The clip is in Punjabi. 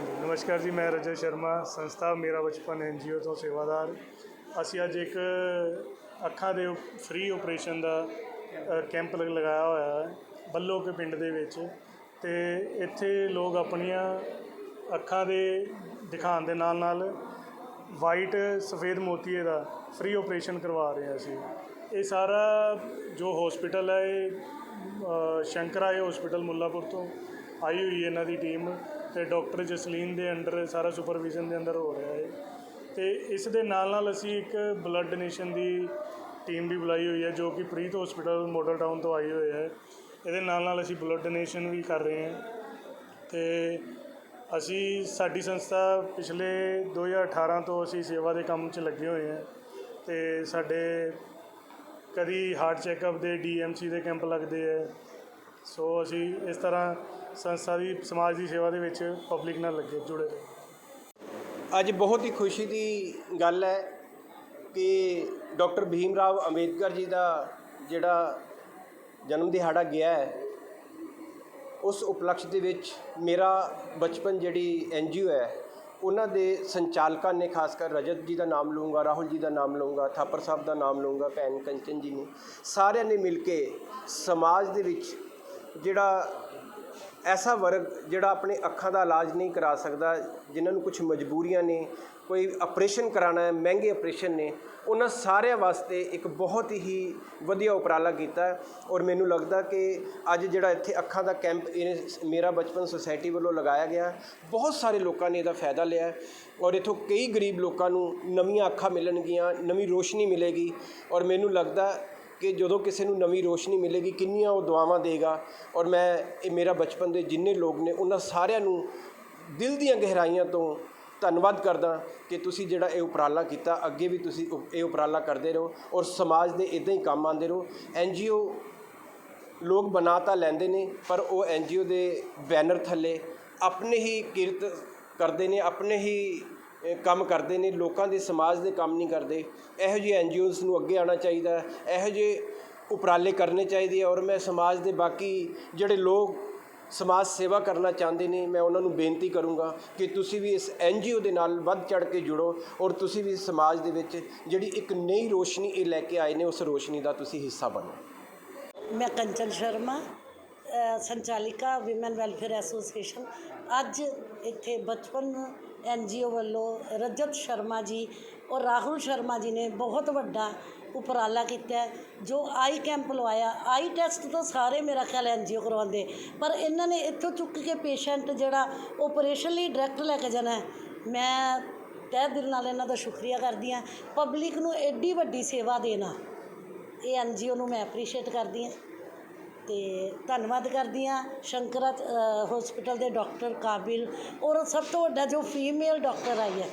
ਹਾਂਜੀ, ਨਮਸਕਾਰ ਜੀ, ਮੈਂ ਰਜਤ ਸ਼ਰਮਾ, ਸੰਸਥਾ ਮੇਰਾ ਬਚਪਨ ਐਨਜੀਓ ਤੋਂ ਸੇਵਾਦਾਰ। ਅਸੀਂ ਅੱਜ ਇੱਕ ਅੱਖਾਂ ਦੇ ਫ੍ਰੀ ਆਪਰੇਸ਼ਨ ਦਾ ਕੈਂਪ ਲਗਾਇਆ ਹੋਇਆ ਹੈ ਬੱਲੋ ਕੇ ਪਿੰਡ ਦੇ ਵਿੱਚ। ਤੇ ਇੱਥੇ ਲੋਕ ਆਪਣੀਆਂ ਅੱਖਾਂ ਦੇ ਦਿਖਾਉਣ ਦੇ ਨਾਲ ਨਾਲ ਵਾਈਟ ਸਫੇਦ ਮੋਤੀਏ ਦਾ ਫ੍ਰੀ ਆਪਰੇਸ਼ਨ ਕਰਵਾ ਰਹੇ ਹਾਂ ਅਸੀਂ। ਇਹ ਸਾਰਾ ਜੋ ਹਸਪੀਟਲ ਹੈ, ਇਹ ਸ਼ੰਕਰਾਏ ਹਸਪੀਟਲ ਮੁੱਲਾਪੁਰ ਤੋਂ ਆਈ ਹੋਈ ਹੈ ਇਹਨਾਂ ਦੀ ਟੀਮ ਤੇ ਡਾਕਟਰ ਜਸਲੀਨ ਦੇ ਅੰਡਰ, ਸਾਰਾ ਸੁਪਰਵਿਜ਼ਨ ਦੇ ਅੰਦਰ ਹੋ ਰਿਹਾ ਹੈ। ਤੇ ਇਸ ਦੇ ਨਾਲ ਨਾਲ ਅਸੀਂ ਇੱਕ ਬਲੱਡ ਡੋਨੇਸ਼ਨ ਦੀ ਟੀਮ ਵੀ ਬੁਲਾਈ ਹੋਈ ਹੈ, ਜੋ ਕਿ ਪ੍ਰੀਤ ਹਸਪੀਟਲ ਮੋਡਲ ਟਾਊਨ ਤੋਂ ਆਈ ਹੋਈ ਹੈ। ਇਹਦੇ ਨਾਲ ਨਾਲ ਅਸੀਂ ਬਲੱਡ ਡੋਨੇਸ਼ਨ ਵੀ ਕਰ ਰਹੇ ਹਾਂ। ਤੇ ਅਸੀਂ, ਸਾਡੀ ਸੰਸਥਾ ਪਿਛਲੇ 2018 ਤੋਂ ਅਸੀਂ ਸੇਵਾ ਦੇ ਕੰਮ 'ਚ ਲੱਗੇ ਹੋਏ ਹਾਂ। ਤੇ ਸਾਡੇ ਕਦੀ ਹਾਰਟ ਚੈੱਕਅਪ ਦੇ ਡੀਐਮਸੀ ਦੇ ਕੈਂਪ ਲੱਗਦੇ ਹੈ। ਸੋ ਅਸੀਂ ਇਸ ਤਰ੍ਹਾਂ ਸੰਸਥਾ ਦੀ, ਸਮਾਜ ਦੀ ਸੇਵਾ ਦੇ ਵਿੱਚ ਪਬਲਿਕ ਨਾਲ ਲੱਗੇ, ਜੁੜੇ ਅੱਜ ਬਹੁਤ ਹੀ ਖੁਸ਼ੀ ਦੀ ਗੱਲ ਹੈ ਕਿ ਡਾਕਟਰ ਭੀਮ ਰਾਵ ਅੰਬੇਦਕਰ ਜੀ ਦਾ ਜਿਹੜਾ ਜਨਮ ਦਿਹਾੜਾ ਗਿਆ ਹੈ, ਉਸ ਉਪਲਕਸ਼ ਦੇ ਵਿੱਚ ਮੇਰਾ ਬਚਪਨ ਜਿਹੜੀ ਐਨਜੀਓ ਹੈ, ਉਹਨਾਂ ਦੇ ਸੰਚਾਲਕਾਂ ਨੇ ਖਾਸ ਕਰ ਰਜਤ ਜੀ ਦਾ ਨਾਮ ਲਵਾਂਗਾ ਰਾਹੁਲ ਜੀ ਦਾ ਨਾਮ ਲਵਾਂਗਾ ਥਾਪਰ ਸਾਹਿਬ ਦਾ ਨਾਮ ਲਵਾਂਗਾ ਭੈਣ ਕੰਚਨ ਜੀ ਨੇ, ਸਾਰਿਆਂ ਨੇ ਮਿਲ ਕੇ ਸਮਾਜ ਦੇ ਵਿੱਚ ਜਿਹੜਾ ਐਸਾ ਵਰਗ ਜਿਹੜਾ ਆਪਣੇ ਅੱਖਾਂ ਦਾ ਇਲਾਜ ਨਹੀਂ ਕਰਾ ਸਕਦਾ, ਜਿਨ੍ਹਾਂ ਨੂੰ ਕੁਝ ਮਜਬੂਰੀਆਂ ਨੇ, ਕੋਈ ਆਪਰੇਸ਼ਨ ਕਰਾਉਣਾ ਹੈ, ਮਹਿੰਗੇ ਆਪਰੇਸ਼ਨ ਨੇ, ਉਹਨਾਂ ਸਾਰਿਆਂ ਵਾਸਤੇ ਇੱਕ ਬਹੁਤ ਹੀ ਵਧੀਆ ਉਪਰਾਲਾ ਕੀਤਾ ਔਰ ਮੈਨੂੰ ਲੱਗਦਾ ਕਿ ਅੱਜ ਜਿਹੜਾ ਇੱਥੇ ਅੱਖਾਂ ਦਾ ਕੈਂਪ ਇਹਨੇ ਮੇਰਾ ਬਚਪਨ ਸੁਸਾਇਟੀ ਵੱਲੋਂ ਲਗਾਇਆ ਗਿਆ ਬਹੁਤ ਸਾਰੇ ਲੋਕਾਂ ਨੇ ਇਹਦਾ ਫਾਇਦਾ ਲਿਆ ਔਰ ਇਥੋਂ ਕਈ ਗਰੀਬ ਲੋਕਾਂ ਨੂੰ ਨਵੀਆਂ ਅੱਖਾਂ ਮਿਲਣਗੀਆਂ, ਨਵੀਂ ਰੋਸ਼ਨੀ ਮਿਲੇਗੀ। ਔਰ ਮੈਨੂੰ ਲੱਗਦਾ ਕਿ ਜਦੋਂ ਕਿਸੇ ਨੂੰ ਨਵੀਂ ਰੋਸ਼ਨੀ ਮਿਲੇਗੀ, ਕਿੰਨੀਆਂ ਉਹ ਦੁਆਵਾਂ ਦੇਗਾ। ਔਰ ਮੈਂ, ਇਹ ਮੇਰਾ ਬਚਪਨ ਦੇ ਜਿੰਨੇ ਲੋਕ ਨੇ, ਉਹਨਾਂ ਸਾਰਿਆਂ ਨੂੰ ਦਿਲ ਦੀਆਂ ਗਹਿਰਾਈਆਂ ਤੋਂ ਧੰਨਵਾਦ ਕਰਦਾ ਕਿ ਤੁਸੀਂ ਜਿਹੜਾ ਇਹ ਉਪਰਾਲਾ ਕੀਤਾ। ਅੱਗੇ ਵੀ ਤੁਸੀਂ ਉਪ- ਇਹ ਉਪਰਾਲਾ ਕਰਦੇ ਰਹੋ ਔਰ ਸਮਾਜ ਦੇ ਇਦਾਂ ਹੀ ਕੰਮ ਆਉਂਦੇ ਰਹੋ। ਐੱਨ ਜੀ ਓ ਲੋਕ ਬਣਾ ਤਾਂ ਲੈਂਦੇ ਨੇ, ਪਰ ਉਹ ਐੱਨ ਜੀ ਓ ਦੇ ਬੈਨਰ ਥੱਲੇ ਆਪਣੇ ਹੀ ਕਿਰਤ ਕਰਦੇ ਨੇ, ਆਪਣੇ ਹੀ ਕੰਮ ਕਰਦੇ ਨੇ ਲੋਕਾਂ ਦੇ ਸਮਾਜ ਦੇ ਕੰਮ ਨਹੀਂ ਕਰਦੇ। ਇਹੋ ਜਿਹੇ ਐਨਜੀਓਜ਼ ਨੂੰ ਅੱਗੇ ਆਉਣਾ ਚਾਹੀਦਾ ਹੈ, ਇਹੋ ਜਿਹੇ ਉਪਰਾਲੇ ਕਰਨੇ ਚਾਹੀਦੇ ਔਰ ਮੈਂ ਸਮਾਜ ਦੇ ਬਾਕੀ ਜਿਹੜੇ ਲੋਕ ਸਮਾਜ ਸੇਵਾ ਕਰਨਾ ਚਾਹੁੰਦੇ ਨੇ ਮੈਂ ਉਹਨਾਂ ਨੂੰ ਬੇਨਤੀ ਕਰੂੰਗਾ ਕਿ ਤੁਸੀਂ ਵੀ ਇਸ ਐਨਜੀਓ ਦੇ ਨਾਲ ਵੱਧ ਚੜ ਕੇ ਜੁੜੋ ਔਰ ਤੁਸੀਂ ਵੀ ਸਮਾਜ ਦੇ ਵਿੱਚ ਜਿਹੜੀ ਇੱਕ ਨਈ ਰੋਸ਼ਨੀ ਇਹ ਲੈ ਕੇ ਆਏ ਨੇ ਉਸ ਰੋਸ਼ਨੀ ਦਾ ਤੁਸੀਂ ਹਿੱਸਾ ਬਣੋ। ਮੈਂ ਕੰਚਨ ਸ਼ਰਮਾ ਸੰਚਾਲਿਕਾ ਵਿਮਨ ਵੈਲਫੇਅਰ ਐਸੋਸੀਏਸ਼ਨ। ਅੱਜ ਇੱਥੇ ਬਚਪਨ ਐੱਨ ਜੀ ਓ ਵੱਲੋਂ ਰਜਤ ਸ਼ਰਮਾ ਜੀ ਔਰ ਰਾਹੁਲ ਸ਼ਰਮਾ ਜੀ ਨੇ ਬਹੁਤ ਵੱਡਾ ਉਪਰਾਲਾ ਕੀਤਾ ਜੋ ਆਈ ਕੈਂਪ ਲਵਾਇਆ। ਆਈ ਟੈਸਟ ਤਾਂ ਸਾਰੇ ਮੇਰਾ ਖਿਆਲ ਐਨਜੀਓ ਕਰਵਾਉਂਦੇ। ਪਰ ਇਹਨਾਂ ਨੇ ਇੱਥੋਂ ਚੁੱਕ ਕੇ ਪੇਸ਼ੈਂਟ ਜਿਹੜਾ ਆਪਰੇਸ਼ਨ ਲਈ ਡਾਇਰੈਕਟ ਲੈ ਕੇ ਜਾਣਾ ਮੈਂ ਤਹਿ ਦਿਲ ਨਾਲ ਇਹਨਾਂ ਦਾ ਸ਼ੁਕਰੀਆ ਕਰਦੀ ਹਾਂ। ਪਬਲਿਕ ਨੂੰ ਐਡੀ ਵੱਡੀ ਸੇਵਾ ਦੇਣਾ, ਇਹ ਐਨਜੀਓ ਨੂੰ ਮੈਂ ਐਪਰੀਸ਼ੀਏਟ ਕਰਦੀ ਹਾਂ। ਤੇ ਧੰਨਵਾਦ ਕਰਦੀ ਹਾਂ ਸ਼ੰਕਰਾ ਹੋਸਪਿਟਲ ਦੇ ਡਾਕਟਰ ਕਾਬਿਲ ਔਰ ਸਭ ਤੋਂ ਵੱਡਾ ਜੋ ਫੀਮੇਲ ਡਾਕਟਰ ਆਈ ਹੈ।